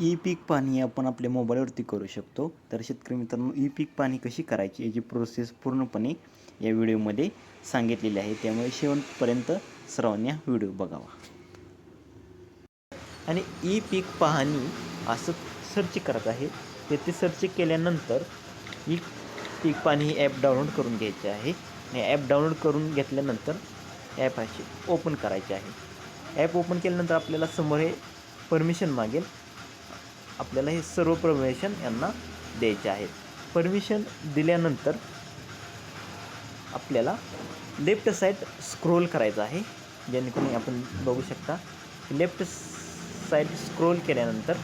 E पीक पाणी आपण आपल्या मोबाईलवरती करू शकतो. तर शेतकरी मित्रांनो ई पीक पाणी कशी करायची याची प्रोसेस पूर्णपणे या व्हिडिओमध्ये सांगितलेली आहे. त्यामुळे शेवटपर्यंत सर्वांनी हा व्हिडिओ बघावा. आणि ई पीक पाहणी असं सर्च करत आहे. तेथे सर्च केल्यानंतर ई पीक पाणी ॲप डाउनलोड करून घ्यायची आहे. आणि ॲप डाउनलोड करून घेतल्यानंतर ॲप अशी ओपन करायचे आहे. ॲप ओपन केल्यानंतर आपल्याला समोर हे परमिशन मागेल. आपल्याला हे सर्व परमिशन यांना द्यायचे आहेत. परमिशन दिल्यानंतर आपल्याला लेफ्ट साईड स्क्रोल करायचं आहे. जेणेकरून आपण बघू शकता लेफ्ट साईड स्क्रोल केल्यानंतर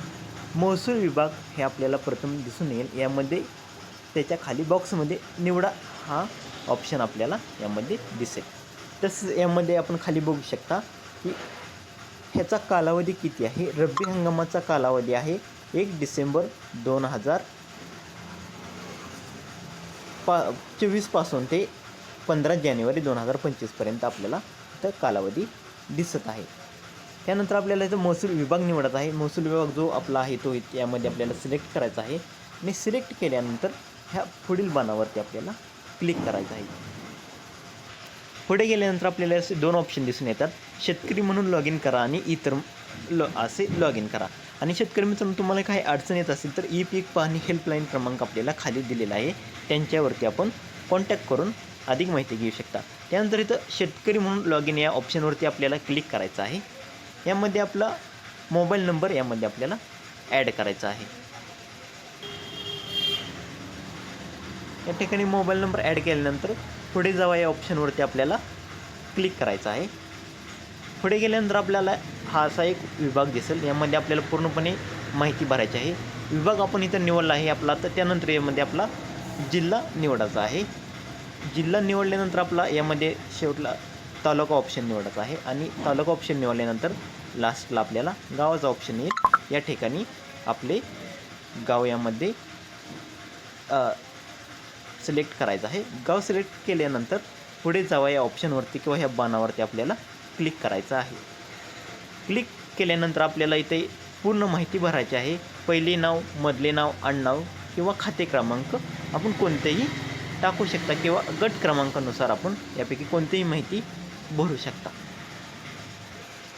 महसूल विभाग हे आपल्याला प्रथम दिसून येईल. यामध्ये त्याच्याखाली बॉक्समध्ये निवडा हा ऑप्शन आपल्याला यामध्ये दिसेल. तसंच यामध्ये आपण खाली बघू शकता की ह्याचा कालावधी किती आहे? रब्बी हंगामाचा कालावधी आहे एक डिसेंबर दोन हजार पा चोवीसपासून ते पंधरा जानेवारी दोन हजार पंचवीसपर्यंत आपल्याला इथं कालावधी दिसत आहे. त्यानंतर आपल्याला इथं महसूल विभाग निवडत आहे. महसूल विभाग जो आपला आहे तो यामध्ये आपल्याला सिलेक्ट करायचा आहे. आणि सिलेक्ट केल्यानंतर ह्या पुढील बाणावरती आपल्याला क्लिक करायचं आहे. पुढे गेल्यानंतर आपल्याला असे दोन ऑप्शन दिसून येतात. शेतकरी म्हणून लॉग इन करा आणि इतर लॉ असे लॉग इन करा. आणि शेतकरी मित्रांनो तुम्हाला काही अडचण येत असेल तर ई पीक पाहणी हेल्पलाईन क्रमांक आपल्याला खाली दिलेला आहे. त्यांच्यावरती आपण कॉन्टॅक्ट करून अधिक माहिती घेऊ शकता. त्यानंतर इथं शेतकरी म्हणून लॉग इन या ऑप्शनवरती आपल्याला क्लिक करायचं आहे. यामध्ये आपला मोबाईल नंबर यामध्ये आपल्याला ॲड करायचा आहे. या ठिकाणी मोबाईल नंबर ॲड केल्यानंतर पुढे जावा या ऑप्शनवरती आपल्याला क्लिक करायचं आहे. पुढे गेल्यानंतर आपल्याला हा असा एक विभाग दिसेल. यामध्ये आपल्याला पूर्णपणे माहिती भरायची आहे. विभाग आपण इथं निवडला आहे आपला तर त्यानंतर यामध्ये आपला जिल्हा निवडायचा आहे. जिल्हा निवडल्यानंतर आपला यामध्ये शेवटला तालुका ऑप्शन निवडायचा आहे. आणि तालुका ऑप्शन निवडल्यानंतर लास्टला आपल्याला गावाचा ऑप्शन येईल. या ठिकाणी आपले गाव यामध्ये सिलेक्ट करायचं आहे. गाव सिलेक्ट केल्यानंतर पुढे जावा या ऑप्शनवरती किंवा ह्या बाणावरती आपल्याला क्लिक करायचं आहे. क्लिक केल्यानंतर आपल्याला इथे पूर्ण माहिती भरायची आहे. पहिले नाव मधले नाव आडनाव किंवा खाते क्रमांक आपण कोणतेही टाकू शकता किंवा गट क्रमांकानुसार आपण यापैकी कोणतीही माहिती भरू शकता.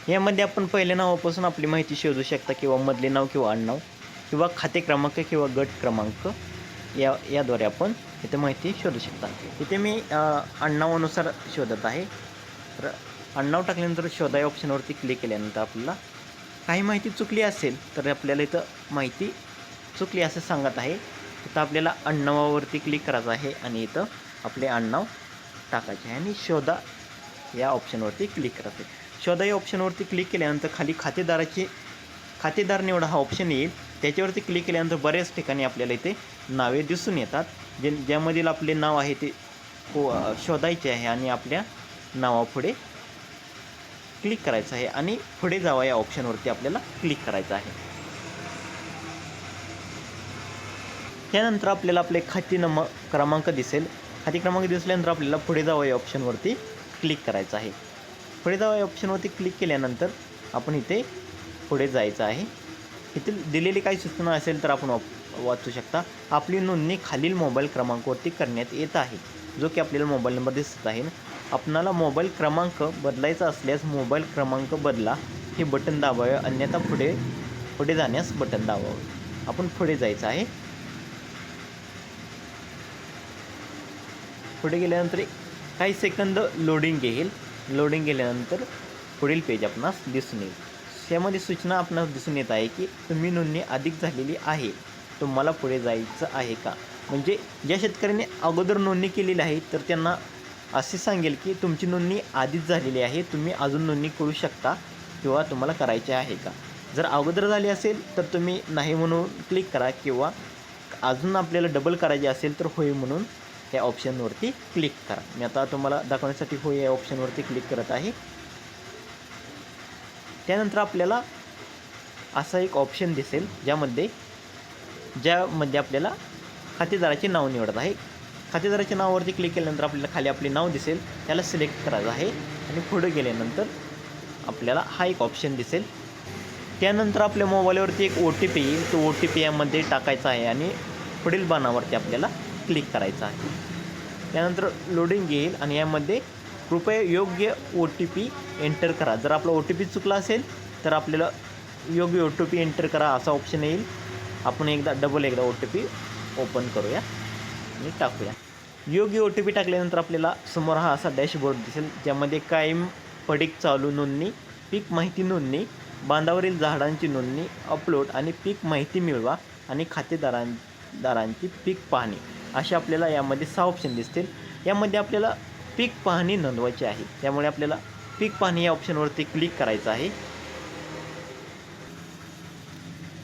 यामध्ये आपण पहिल्या नावापासून आपली माहिती शोधू शकता किंवा मधले नाव किंवा आडनाव किंवा खाते क्रमांक किंवा गट क्रमांक या याद्वारे आपण इथे माहिती शोधू शकता. इथे मी अण्णावानुसार शोधत आहे. तर अण्णाव टाकल्यानंतर शोधा या ऑप्शनवरती क्लिक केल्यानंतर आपल्याला काही माहिती चुकली असेल तर आपल्याला इथं माहिती चुकली असं सांगत आहे. इथं आपल्याला अण्णावावरती क्लिक करायचं आहे आणि इथं आपले अण्णाव टाकायचे आहे आणि शोधा या ऑप्शनवरती क्लिक करायचं आहे. शोधा या ऑप्शनवरती क्लिक केल्यानंतर खाली खातेदाराची खातेदार निवडा हा ऑप्शन येईल. त्याच्यावरती क्लिक केल्यानंतर बऱ्याच ठिकाणी आपल्याला इथे नावे दिसून येतात. जे ज्यामधील आपले नाव आहे ते को शोधायचे आहे आणि आपल्या नावापुढे क्लिक करायचं आहे आणि पुढे जावा या ऑप्शनवरती आपल्याला क्लिक करायचं आहे. त्यानंतर आपल्याला आपले खाते नम क्रमांक दिसेल. खाते क्रमांक दिसल्यानंतर आपल्याला पुढे जावा या ऑप्शनवरती क्लिक करायचं आहे. पुढे जावा या ऑप्शनवरती क्लिक केल्यानंतर आपण इथे पुढे जायचं आहे. येथील दिलेली काही सूचना असेल तर आपण वाचू शकता. आपली नोंदणी खालील मोबाईल क्रमांकावरती करण्यात येत आहे जो की आपल्याला मोबाईल नंबर दिसत आहे. आपणाला मोबाईल क्रमांक बदलायचा असल्यास मोबाईल क्रमांक बदला. हे बटन दाबावे अन्यथा पुढे पुढे जाण्यास बटन दाबावे. आपण पुढे जायचं आहे. पुढे गेल्यानंतर काही सेकंद लोडिंग घेईल लोडिंग गेल्यानंतर पुढील पेज आपणास दिसून येईल. त्यामध्ये सूचना आपणास दिसून येत आहे की तुम्ही नोंदणी अधिक झालेली आहे. तुम्हाला पुढे जायचं आहे का? म्हणजे ज्या शेतकऱ्यांनी अगोदर नोंदणी केलेली आहे तर त्यांना असे सांगेल की तुमची नोंदणी आधीच झालेली आहे तुम्ही अजून नोंदणी करू शकता किंवा तुम्हाला करायचे आहे का? जर अगोदर झाली असेल तर तुम्ही नाही म्हणून क्लिक करा किंवा अजून आपल्याला डबल करायचे असेल तर होय म्हणून या ऑप्शनवरती क्लिक करा. मी आता तुम्हाला दाखवण्यासाठी होय या ऑप्शनवरती क्लिक करत आहे. त्यानंतर आपल्याला असा एक ऑप्शन दिसेल ज्यामध्ये ज्यामध्ये आपल्याला खातेदाराचे नाव निवडत आहे. खातेदाराच्या नावावरती क्लिक केल्यानंतर आपल्याला खाली आपले नाव दिसेल त्याला सिलेक्ट करायचं आहे आणि पुढे गेल्यानंतर आपल्याला हा एक ऑप्शन दिसेल. त्यानंतर आपल्या मोबाईलवरती एक ओ टी पी येईल तो ओ टी पी यामध्ये टाकायचा आहे आणि पुढील बाणावरती आपल्याला क्लिक करायचं आहे. त्यानंतर लोडिंग येईल आणि यामध्ये कृपया योग्य ओ टी पी एंटर करा. जर आपला ओ टी पी चुकला असेल तर आपल्याला योग्य ओ टी पी एंटर करा असा ऑप्शन येईल. आपण एकदा डबल एकदा ओ टी पी ओपन करूया आणि टाकूया. योग्य ओ टी पी टाकल्यानंतर आपल्याला समोर हा असा डॅशबोर्ड दिसेल ज्यामध्ये कायम पडीक चालू नोंदणी पीक माहिती नोंदणी बांधावरील झाडांची नोंदणी अपलोड आणि पीक माहिती मिळवा आणि खातेदारां दारांची पीक पाहणी. असे आपल्याला यामध्ये सहा ऑप्शन दिसतील. यामध्ये आपल्याला पीक पाहणी नोंदवायची आहे. त्यामुळे आपल्याला पीक पाहणी या ऑप्शनवरती क्लिक करायचं आहे.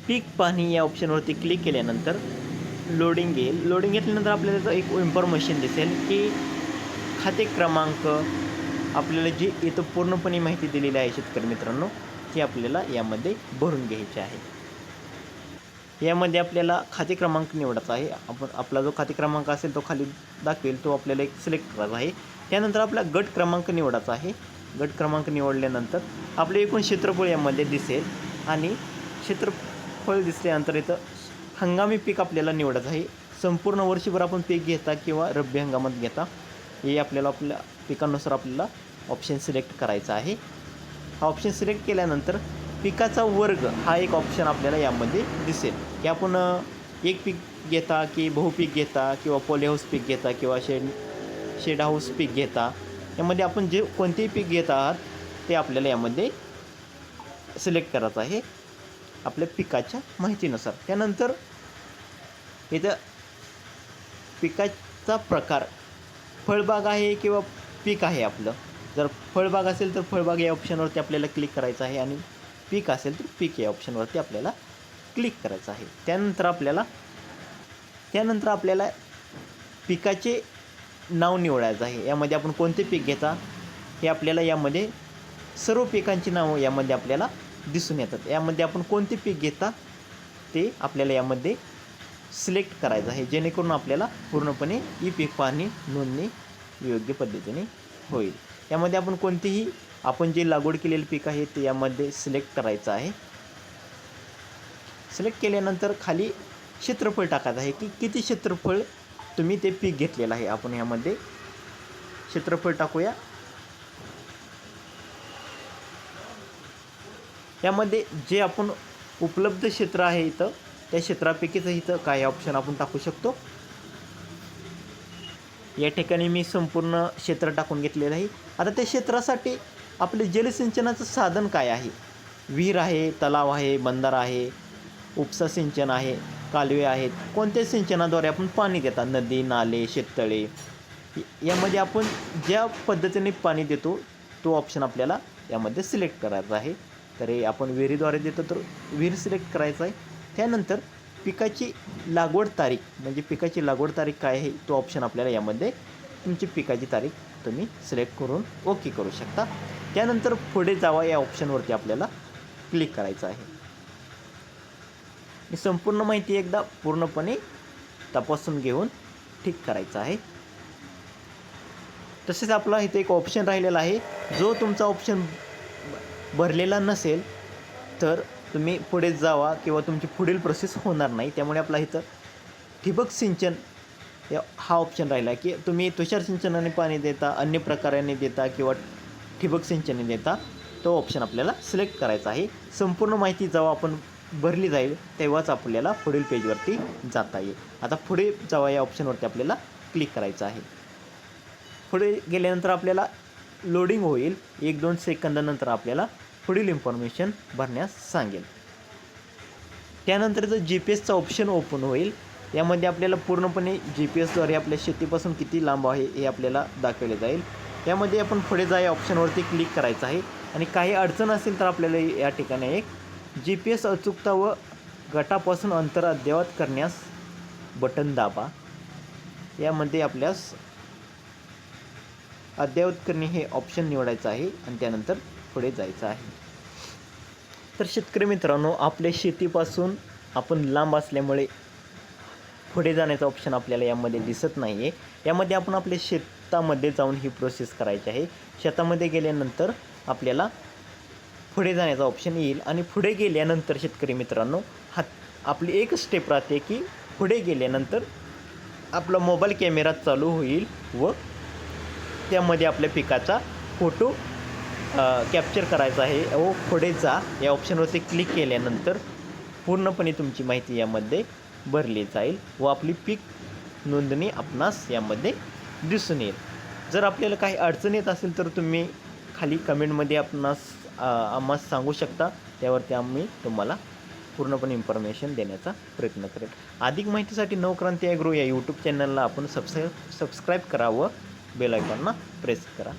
पीक पाहणी या ऑप्शनवरती क्लिक केल्यानंतर लोडिंग येईल लोडिंग घेतल्यानंतर आपल्याला त्याचं एक इन्फॉर्मेशन दिसेल की खाते क्रमांक आपल्याला जी इथं पूर्णपणे माहिती दिलेली आहे शेतकरी मित्रांनो ती आपल्याला यामध्ये भरून घ्यायची आहे. यामध्ये आपल्याला खाते क्रमांक निवडायचा आहे. आपण आपला जो खाते क्रमांक असेल तो खाली दाखवेल तो आपल्याला एक सिलेक्ट करायचा आहे. त्यानंतर आपला गट क्रमांक निवडायचा आहे. गट क्रमांक निवडल्यानंतर आपले एकूण क्षेत्रफळ यामध्ये दिसेल आणि क्षेत्रफळ दिसल्यानंतर इथं हंगामी पीक आपल्याला निवडायचं आहे. संपूर्ण वर्षभर आपण पीक घेता किंवा रब्बी हंगामात घेता हे आपल्याला आपल्या पिकानुसार आपल्याला ऑप्शन सिलेक्ट करायचा आहे. हा ऑप्शन सिलेक्ट केल्यानंतर पिकाचा वर्ग हा एक ऑप्शन आपल्याला यामध्ये दिसेल. की आपण एक पीक घेता की बहुपीक घेता किंवा पॉलीहाऊस पीक घेता किंवा शेड शेड हाऊस पीक घेता यामध्ये आपण जे कोणतेही पीक घेत आहात ते आपल्याला यामध्ये सिलेक्ट करायचं आहे आपल्या पिकाच्या माहितीनुसार. त्यानंतर इथं पिकाचा प्रकार फळबाग आहे किंवा पीक आहे आपलं. जर फळबाग असेल तर फळबाग या ऑप्शनवरती आपल्याला क्लिक करायचं आहे आणि पीक असेल तर पीक या ऑप्शनवरती आपल्याला क्लिक करायचं आहे. त्यानंतर आपल्याला त्यानंतर आपल्याला पिकाचे नाव निवडायचं आहे. यामध्ये आपण कोणते पीक घेता हे आपल्याला यामध्ये सर्व पिकांची नावं यामध्ये आपल्याला दिसून येतात. यामध्ये आपण कोणते पीक घेता ते आपल्याला यामध्ये सिलेक्ट करायचं आहे. जेणेकरून आपल्याला पूर्णपणे ई पीक पाहणी नोंदणी योग्य पद्धतीने होईल. यामध्ये आपण कोणतेही आपण जे लागवड केलेले पीक आहे ते यामध्ये सिलेक्ट करायचं आहे. सिलेक्ट केल्यानंतर खाली क्षेत्रफळ टाकायचं आहे की किती क्षेत्रफळ तुम्ही ते पीक घेतलेलं आहे. आपण ह्यामध्ये क्षेत्रफळ टाकूया. यामध्ये जे आपण उपलब्ध क्षेत्र आहे इथं त्या क्षेत्रापैकीच इथं काय ऑप्शन आपण टाकू शकतो. या ठिकाणी मी संपूर्ण क्षेत्र टाकून घेतलेलं आहे. आता त्या क्षेत्रासाठी आपले जलसिंचनाचं साधन काय आहे? विहीर आहे तलाव आहे बंधारा आहे. उपसा सिंचन आहे कालवे आहेत. कोणत्या सिंचनाद्वारे आपण पाणी देतात? नदी नाले शेततळे? यामध्ये आपण ज्या पद्धतीने पाणी देतो तो ऑप्शन आपल्याला यामध्ये सिलेक्ट करायचा आहे. तर हे आपण विहिरीद्वारे देतो तर विहीर सिलेक्ट करायचा आहे. त्यानंतर पिकाची लागवड तारीख म्हणजे पिकाची लागवड तारीख काय आहे तो ऑप्शन आपल्याला यामध्ये तुमची पिकाची तारीख तुम्ही सिलेक्ट करून ओके करू शकता. त्यानंतर पुढे जावा या ऑप्शनवरती आपल्याला क्लिक करायचं आहे. ही संपूर्ण माहिती एकदा पूर्णपणे तपासून घेऊन ठीक करायचं आहे. तसेच आपला इथे एक ऑप्शन राहिलेला आहे. जो तुमचा ऑप्शन भरलेला नसेल तर तुम्ही पुढे जावा किंवा तुमची पुढील प्रोसेस होणार नाही. त्यामुळे आपला इथं ठिबक सिंचन हा ऑप्शन राहिला की तुम्ही तुषार सिंचनाने पाणी देता अन्य प्रकाराने देता किंवा ठिबक सिंचनाने देता तो ऑप्शन आपल्याला सिलेक्ट करायचा आहे. संपूर्ण माहिती जेव्हा आपण भरली जाईल तेव्हाच आपल्याला पुढील पेजवरती जाता येईल. आता पुढे जावा या ऑप्शनवरती आपल्याला क्लिक करायचं आहे. पुढे गेल्यानंतर आपल्याला लोडिंग होईल. एक दोन सेकंदानंतर आपल्याला पुढील इन्फॉर्मेशन भरण्यास सांगेल. त्यानंतरचं जी पी एसचा ऑप्शन ओपन होईल यामध्ये आपल्याला पूर्णपणे जी पी एसद्वारे आपल्या शेतीपासून किती लांब आहे हे आपल्याला दाखवले जाईल. यामध्ये आपण पुढे जा या ऑप्शनवरती क्लिक करायचं आहे. आणि काही अडचण असेल तर आपल्याला या ठिकाणी एक जी पी एस अचूकता व गटापासून अंतर अद्ययावत करण्यास बटन दाबा. यामध्ये आपल्यास अद्ययावत करणे हे ऑप्शन निवडायचं आहे आणि त्यानंतर पुढे जायचं आहे. तर शेतकरी मित्रांनो आपल्या शेतीपासून आपण लांब असल्यामुळे पुढे जाण्याचा ऑप्शन आपल्याला यामध्ये दिसत नाही आहे यामध्ये आपण आपल्या शेतामध्ये जाऊन ही प्रोसेस करायची आहे. शेतामध्ये गेल्यानंतर आपल्याला पुढे जाण्याचा ऑप्शन येईल. आणि पुढे गेल्यानंतर शेतकरी मित्रांनो हात आपली एकच स्टेप राहते की पुढे गेल्यानंतर आपला मोबाईल कॅमेरा चालू होईल व त्यामध्ये आपल्या पिकाचा फोटो कॅप्चर करायचा आहे व पुढे जा. या ऑप्शनवरती क्लिक केल्यानंतर पूर्णपणे तुमची माहिती यामध्ये भरली जाईल व आपली पीक नोंदणी आपणास यामध्ये दिसून येईल. जर आपल्याला काही अडचण येत असेल तर तुम्ही खाली कमेंटमध्ये आपणास आम्हा सांगू शकता. त्यावरती आम्ही तुम्हाला पूर्णपणे इन्फॉर्मेशन देण्याचा प्रयत्न करेल. अधिक माहितीसाठी नवक्रांती ॲग्रो या यूट्यूब चॅनलला आपण सबस्क्राईब सबस्क्राईब करा व बेल आयकॉनला प्रेस करा.